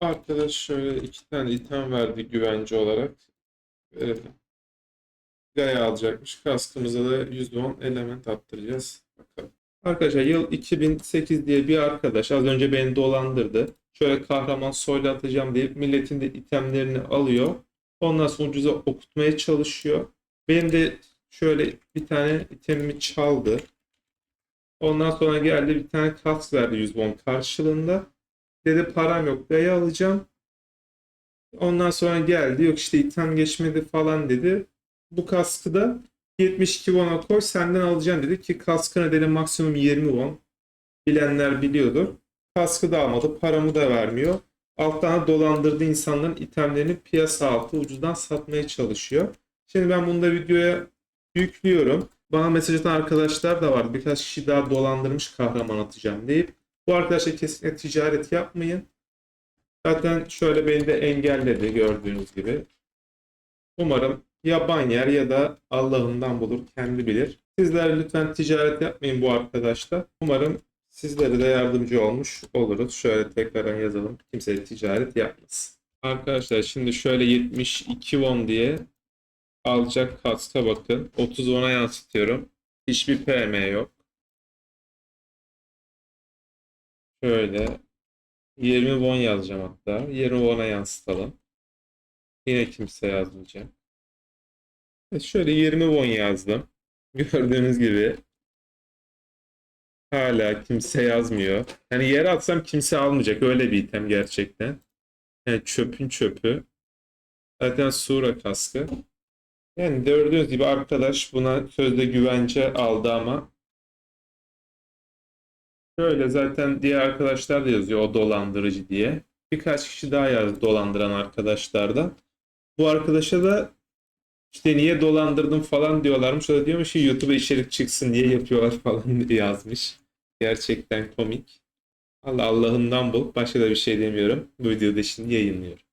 Arkadaş şöyle iki tane item verdi güvence olarak. Evet. Gaya alacakmış. Kaskımıza da %10 element attıracağız. Bakalım. Arkadaşlar yıl 2008 diye bir arkadaş az önce beni dolandırdı. Şöyle kahraman soyla atacağım deyip milletin de itemlerini alıyor. Ondan sonra ucuza okutmaya çalışıyor. Benim de şöyle bir tane itemimi çaldı. Ondan sonra geldi bir tane kask verdi 100 won karşılığında. Dedi param yok gaya alacağım. Ondan sonra geldi yok işte item geçmedi falan dedi. Bu kaskı da 72 won'a koy senden alacağım dedi ki kaskın nedeni maksimum 20 won. Bilenler biliyordur. Kaskı da almadı paramı da vermiyor. Alttan da dolandırdığı insanların itemlerini piyasa altı ucuzdan satmaya çalışıyor. Şimdi ben bunu da videoya yüklüyorum. Bana mesaj atan arkadaşlar da var. Birkaç kişi daha dolandırmış kahraman atacağım deyip. Bu arkadaşla kesinlikle ticaret yapmayın. Zaten şöyle beni de engelledi gördüğünüz gibi. Umarım ya yer ya da Allah'ından bulur kendi bilir. Sizler lütfen ticaret yapmayın bu arkadaşla. Umarım sizlere de yardımcı olmuş oluruz. Şöyle tekrardan yazalım. Kimse ticaret yapmasın. Arkadaşlar şimdi şöyle 72 won diye alacak kasta bakın. 30 won'a yansıtıyorum. Hiçbir PM yok. Şöyle 20 won yazacağım hatta. 20 won'a yansıtalım. Yine kimse yazmayacak. Evet, şöyle 20 won yazdım. Gördüğünüz gibi. Hala kimse yazmıyor. Yani yere atsam kimse almayacak. Öyle bir item gerçekten. Yani çöpün çöpü. Zaten Sura kaskı. Yani gördüğünüz gibi arkadaş buna sözde güvence aldı ama Şöyle zaten diğer arkadaşlar da yazıyor o dolandırıcı diye. Birkaç kişi daha yazdı dolandıran arkadaşlar da. Bu arkadaşa da işte niye dolandırdın falan diyorlarmış. O da diyormuş ki YouTube'a içerik çıksın diye yapıyorlar falan diye yazmış. Gerçekten komik. Allah Allah'ından bul. Başka da bir şey demiyorum. Bu videoda şimdi yayınlıyorum.